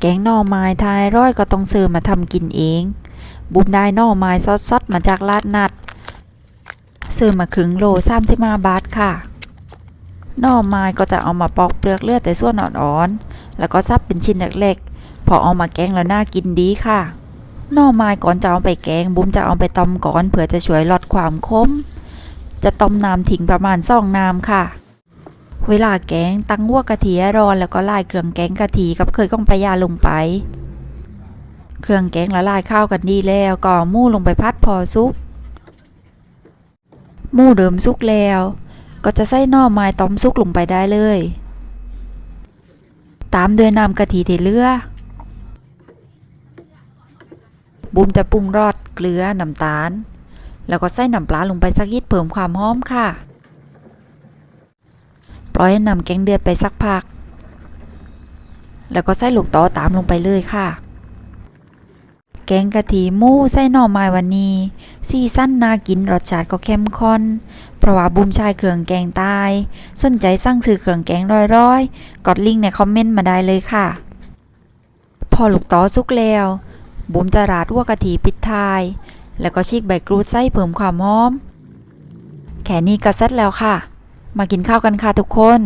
แกงหน่อไม้ทายร้อยก็ต้องซื้อมาทำกินเอง บุมได้หน่อไม้ซดๆมาจากลาดนัดซื้อมาครึ่งโล35บาทค่ะหน่อไม้ก็จะเอามาปอกเปลือกเลือดแต่ส่วนอ่อนๆ แล้วก็ซับเป็นชิ้นเล็กๆ พอเอามาแกงแล้วน่ากินดีค่ะหน่อไม้ก่อนจะเอาไปแกงบุมจะเอาไปต้มก่อนเพื่อจะช่วยลดความคม จะต้มน้ำทิ้งประมาณสองน้ำค่ะ เวลาแกงตั้งหัวกะทิร้อนแล้วก็ลายเครื่องแกงกะทิกับเคยก้องปลายาลงไป เครื่องแกงละลายข้าวกันดีแล้วก็เอมูลงไปพัดพอสุกมูเดิมสุกแล้ว ก็จะใส่หน่อไม้ต้มสุกลงไปได้เลย ตามด้วยน้ำกะทิเทเลือบุมจะปรุงรสเกลือน้ำตาล แล้วก็ใส่น้ำปลาลงไปสักนิดเพิ่มความหอมค่ะ ปล่อยให้นำแกงเดือดไปสักพัก แล้วก็ใส่ลูกตอตามลงไปเลยค่ะ แกงกะทิมูใส่หน่อไม้วันนี้สีสั้นน่ากินรสชาติก็เข้มข้น เพราะว่าบุมชายเครื่องแกงตายสนใจสั่งซื้อเครื่องแกงร้อยๆ กดลิงก์ในคอมเมนต์มาได้เลยค่ะ พอลูกตอสุกแล้วบุมจะราดหัวกะทิปิดท้าย แล้วก็ฉีกใบกรูดใส่เพิ่มความหอม แค่นี้ก็เสร็จแล้วค่ะ มากินข้าวกันค่ะทุกคน